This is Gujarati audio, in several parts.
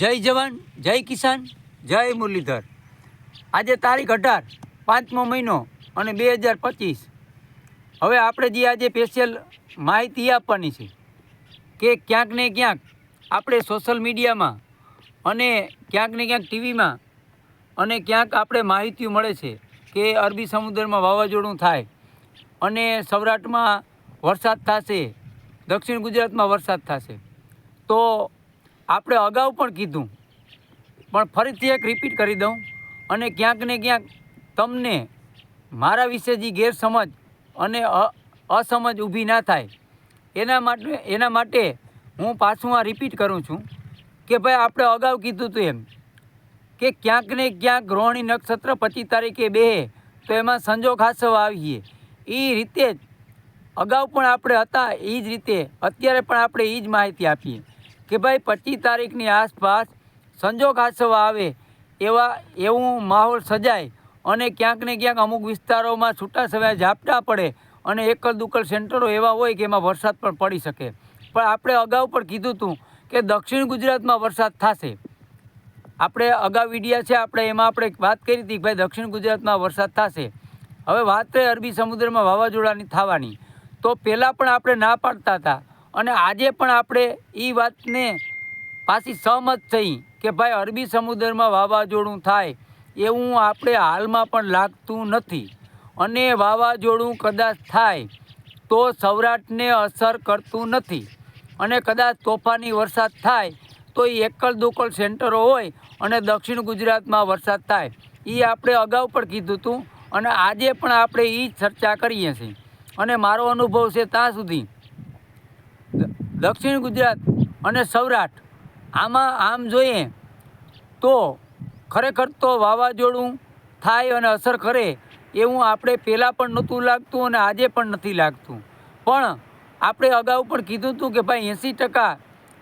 જય જવાન, જય કિસાન, જય મુરલીધર. આજે તારીખ અઢાર, પાંચમો મહિનો અને બે હજાર પચીસ. હવે આપણે જે આજે સ્પેશિયલ માહિતી આપવાની છે કે ક્યાંક ને ક્યાંક આપણે સોશિયલ મીડિયામાં અને ક્યાંક ને ક્યાંક ટીવીમાં અને ક્યાંક આપણે માહિતીઓ મળે છે કે અરબી સમુદ્રમાં વાવાઝોડું થાય અને સૌરાષ્ટ્રમાં વરસાદ થશે, દક્ષિણ ગુજરાતમાં વરસાદ થશે. તો આપણે અગાઉ પણ કીધું. પણ ફરીથી એક રિપીટ કરી દઉં અને ક્યાંક ને ક્યાંક તમને મારા વિશે જે ગેરસમજ અને અસમજ ઊભી ના થાય, એના માટે એના માટે હું પાછું આ રિપીટ કરું છું કે ભાઈ આપણે અગાઉ કીધું હતું એમ કે ક્યાંક ને ક્યાંક રોહિણી નક્ષત્ર પચીસ તારીખે બે, તો એમાં સંજોગ હાસવા આવીએ. એ રીતે જ અગાઉ પણ આપણે હતા એ જ રીતે. અત્યારે પણ આપણે એ જ માહિતી આપીએ. કે ભાઈ પચીસ તારીખની આસપાસ સંજોગ હાસવા આવે એવા એવું માહોલ સજાય અને ક્યાંક ને ક્યાંક અમુક વિસ્તારોમાં છૂટા છવાયા ઝાપટા પડે અને એકલ દુકલ સેન્ટરો એવા હોય કે એમાં વરસાદ પણ પડી શકે. પણ આપણે અગાઉ પણ કીધું હતું કે દક્ષિણ ગુજરાતમાં વરસાદ થશે. આપણે અગાઉ વિડિયા છે, આપણે એમાં આપણે વાત કરી હતી ભાઈ દક્ષિણ ગુજરાતમાં વરસાદ થશે. હવે વાત રહી અરબી સમુદ્રમાં વાવાઝોડાની થવાની. તો પહેલાં પણ આપણે ના પાડતા હતા. અને આજે પણ આપણે એ વાતને પાછી સહમત થઈ કે ભાઈ અરબી સમુદ્રમાં વાવાઝોડું થાય એવું આપણે હાલમાં પણ લાગતું નથી. અને વાવાઝોડું કદાચ થાય તો સૌરાષ્ટ્રને અસર કરતું નથી. અને કદાચ તોફાની વરસાદ થાય તો એ એકલ દોકલ સેન્ટરો હોય અને દક્ષિણ ગુજરાતમાં વરસાદ થાય. એ આપણે અગાઉ પણ કીધું હતું અને આજે પણ આપણે એ ચર્ચા કરીએ છીએ. અને મારો અનુભવ છે ત્યાં સુધી દક્ષિણ ગુજરાત અને સૌરાષ્ટ્ર. આમાં આમ જોઈએ તો ખરેખર તો વાવાઝોડું થાય અને અસર કરે એવું આપણે પહેલાં પણ નહોતું લાગતું અને આજે પણ નથી લાગતું. પણ આપણે અગાઉ પણ કીધું હતું કે ભાઈ એંસી ટકા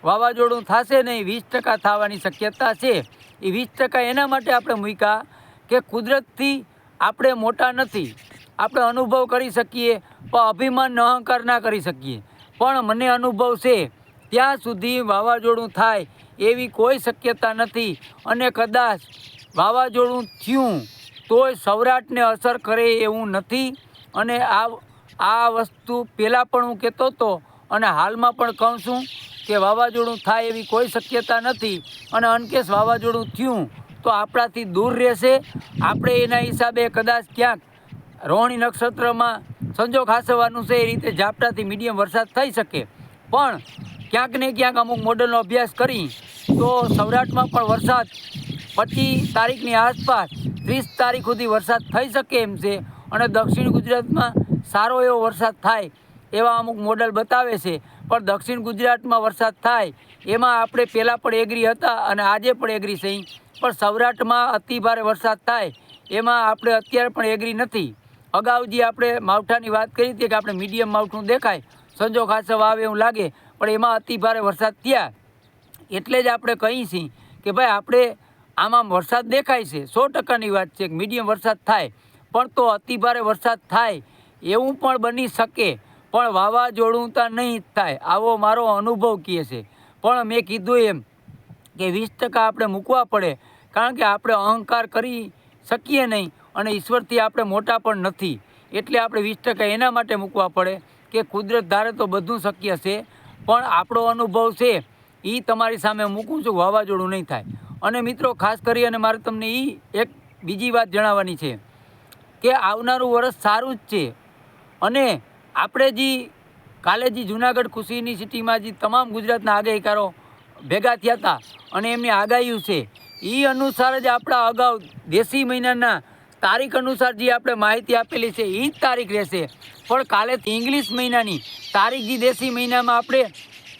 વાવાઝોડું થશે નહીં, વીસ ટકા થવાની શક્યતા છે. એ વીસ ટકા એના માટે આપણે મૂક્યા કે કુદરતથી આપણે મોટા નથી. આપણે અનુભવ કરી શકીએ, પણ અભિમાન અહંકાર ના કરી શકીએ. પણ મને અનુભવ છે, ત્યાં સુધી વાવાઝોડું થાય એવી કોઈ શક્યતા નથી અને કદાચ વાવાઝોડું થયું તોય સૌરાષ્ટ્રને અસર કરે એવું નથી અને આ આ વસ્તુ પહેલાં પણ હું કહેતો હતો અને હાલમાં પણ કહું છું કે વાવાઝોડું થાય એવી કોઈ શક્યતા નથી અને અનકેસ વાવાઝોડું થયું તો આપણાથી દૂર રહેશે. આપણે એના હિસાબે કદાચ ક્યાંક રોહિણી નક્ષત્રમાં સંજોગ હાસવાનું છે, એ રીતે ઝાપટાથી મીડિયમ વરસાદ થઈ શકે. પણ ક્યાંક ને ક્યાંક અમુક મોડલનો અભ્યાસ કરી, તો સૌરાષ્ટ્રમાં પણ વરસાદ પચીસ તારીખની આસપાસ ત્રીસ તારીખ સુધી વરસાદ થઈ શકે એમ છે. અને દક્ષિણ ગુજરાતમાં સારો એવો વરસાદ થાય એવા અમુક મોડલ બતાવે છે. પણ દક્ષિણ ગુજરાતમાં વરસાદ થાય, એમાં આપણે પહેલાં પણ એગ્રી હતા અને આજે પણ એગ્રી થઈ પણ સૌરાષ્ટ્રમાં અતિભારે વરસાદ થાય, એમાં આપણે અત્યારે પણ એગ્રી નથી. અગાઉ જે આપણે માવઠાની વાત કરી હતી કે આપણે મીડિયમ માવઠું દેખાય, સંજો ખાસો વાવે એવું લાગે, પણ એમાં અતિ ભારે વરસાદ થયા. એટલે જ આપણે કહીએ છીએ કે ભાઈ આપણે આમાં વરસાદ દેખાય છે. સો ટકાની વાત છે કે મીડિયમ વરસાદ થાય, પણ તો અતિ ભારે વરસાદ થાય એવું પણ બની શકે. પણ વાવાઝોડું તો નહીં થાય. આવો મારો અનુભવ કહે છે. પણ મેં કીધું એમ કે વીસ ટકા આપણે મૂકવા પડે, કારણ કે આપણે અહંકાર કરી શકીએ નહીં અને ઈશ્વરથી આપણે મોટા પણ નથી. એટલે આપણે વીસ ટકા એના માટે મૂકવા પડે કે કુદરત ધારે તો બધું શક્ય છે, પણ આપણો અનુભવ છે એ તમારી સામે મૂકું છું, વાવાઝોડું નહીં થાય. અને મિત્રો, ખાસ કરી અને મારે તમને એ એક બીજી વાત જણાવવાની છે કે આવનારું વરસ સારું જ છે. અને આપણે જે કાલે જે જુનાગઢ કૃષિ યુનિવર્સિટીમાં જે તમામ ગુજરાતના આગાહીકારો ભેગા થયા હતા અને એમની આગાહીઓ છે એ અનુસાર જ આપણા અગાઉ દેશી મહિનાના તારીખ અનુસાર જે આપણે માહિતી આપેલી છે એ જ તારીખ રહેશે. પણ કાલે ઇંગ્લિશ મહિનાની તારીખ જે દેશી મહિનામાં આપણે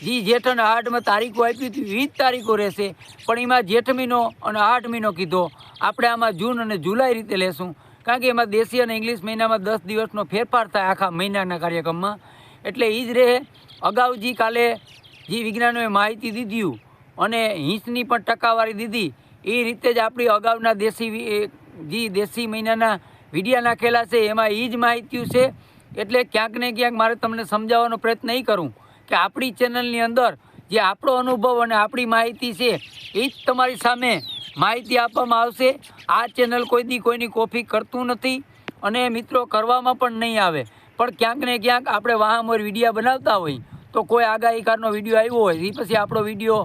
જે જેઠ અને આઠમાં તારીખો આપી હતી એ જ તારીખો રહેશે. પણ એમાં જેઠ મહિનો અને આઠ મહિનો કીધો. આપણે આમાં જૂન અને જુલાઈ રીતે લેશું. કારણ કે એમાં દેશી અને ઇંગ્લિશ મહિનામાં દસ દિવસનો ફેરફાર થાય આખા મહિનાના કાર્યક્રમમાં. એટલે એ જ રહે. અગાઉ જે કાલે જે વિજ્ઞાનોએ માહિતી દીધી અને હિંચની પણ ટકાવારી દીધી એ રીતે જ આપણી અગાઉના દેશી જે દેશી મહિનાના વિડીયા નાખેલા છે, એમાં એ જ માહિતીઓ છે. એટલે ક્યાંક ને ક્યાંક મારે તમને સમજાવવાનો પ્રયત્ન નહીં કરું કે આપણી ચેનલની અંદર જે આપણો અનુભવ અને આપણી માહિતી છે, એ જ તમારી સામે માહિતી આપવામાં આવશે. આ ચેનલ કોઈ દી કોઈની કોફી કરતું નથી અને મિત્રો, કરવામાં પણ નહીં આવે. પણ ક્યાંક ને ક્યાંક આપણે વાહામોર વિડીયા બનાવતા હોય તો કોઈ આગાહીકારનો વીડિયો આવ્યો હોય એ પછી આપણો વીડિયો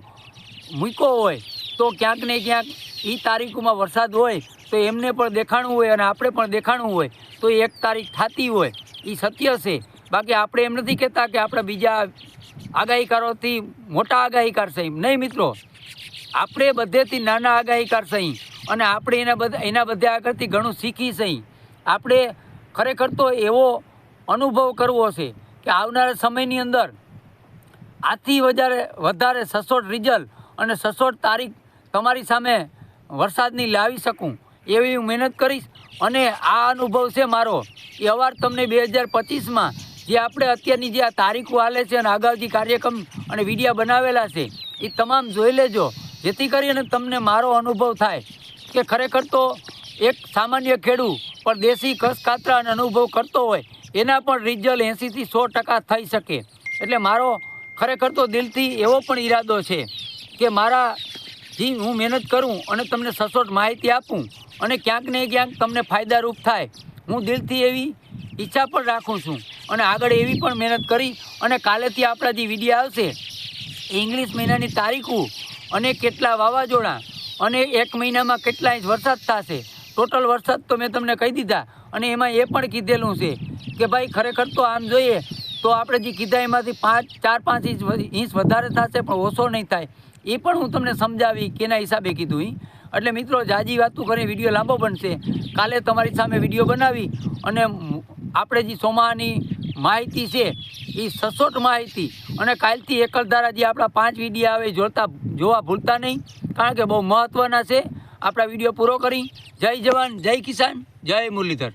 મૂક્યો હોય તો ક્યાંક ને ક્યાંક એ તારીખોમાં વરસાદ હોય, તો એમને પણ દેખાણું હોય અને આપણે પણ દેખાણું હોય. તો એક તારીખ થતી હોય એ સત્ય છે. બાકી આપણે એમ નથી કહેતા કે આપણે બીજા આગાહીકારોથી મોટા આગાહીકાર સહી નહીં મિત્રો. આપણે બધેથી નાના આગાહીકાર સહી અને આપણે એના બધા, એના બધે આગળથી ઘણું શીખી સહી આપણે ખરેખર તો એવો અનુભવ કરવો છે કે આવનારા સમયની અંદર આથી વધારે વધારે સચોટ રિઝલ્ટ અને સચોટ તારીખ તમારી સામે વરસાદની લાવી શકું એવી હું મહેનત કરીશ અને આ અનુભવ છે મારો. એ અવાર તમને બે હજાર પચીસમાં જે આપણે અત્યારની જે આ તારીખો હાલે છે અને અગાઉ કાર્યક્રમ અને વિડીયા બનાવેલા છે, એ તમામ જોઈ લેજો. જેથી કરીને તમને મારો અનુભવ થાય કે ખરેખર તો એક સામાન્ય ખેડૂત પણ દેશી કસ કાતરા અને અનુભવ કરતો હોય, એના પણ રિઝલ્ટ એંસીથી સો ટકા થઈ શકે. એટલે મારો ખરેખર તો દિલથી એવો પણ ઈરાદો છે કે મારા જી હું મહેનત કરું અને તમને સચોટ માહિતી આપું અને ક્યાંક ને ક્યાંક તમને ફાયદારૂપ થાય. હું દિલથી એવી ઈચ્છા પણ રાખું છું અને આગળ એવી પણ મહેનત કરી અને કાલેથી આપણા જે વીડિયો આવશે ઇંગ્લિશ મહિનાની તારીખો અને કેટલા વાવાઝોડા અને એક મહિનામાં કેટલા ઇંચ વરસાદ થશે. ટોટલ વરસાદ તો મેં તમને કહી દીધા અને એમાં એ પણ કીધેલું છે કે ભાઈ, ખરેખર તો આમ જોઈએ તો આપણે જે કીધા એમાંથી પાંચ, ચાર, પાંચ ઇંચ ઇંચ વધારે થશે પણ ઓછો નહીં થાય. એ પણ હું તમને સમજાવી કેના હિસાબે કીધું એટલે મિત્રો જાજી વાતું કરી વીડિયો લાંબો બનશે, કાલે તમારી સામે વીડિયો બનાવી અને આપણે જે સોમાની માહિતી છે એ સચોટ માહિતી અને કાલથી એકલધારા જે આપણા પાંચ વીડિયો આવે જોતા, જોવા ભૂલતા નહીં, કારણ કે બહુ મહત્ત્વના છે. આપણા વીડિયો પૂરો કરી. જય જવાન, જય કિસાન, જય મુરલીધર.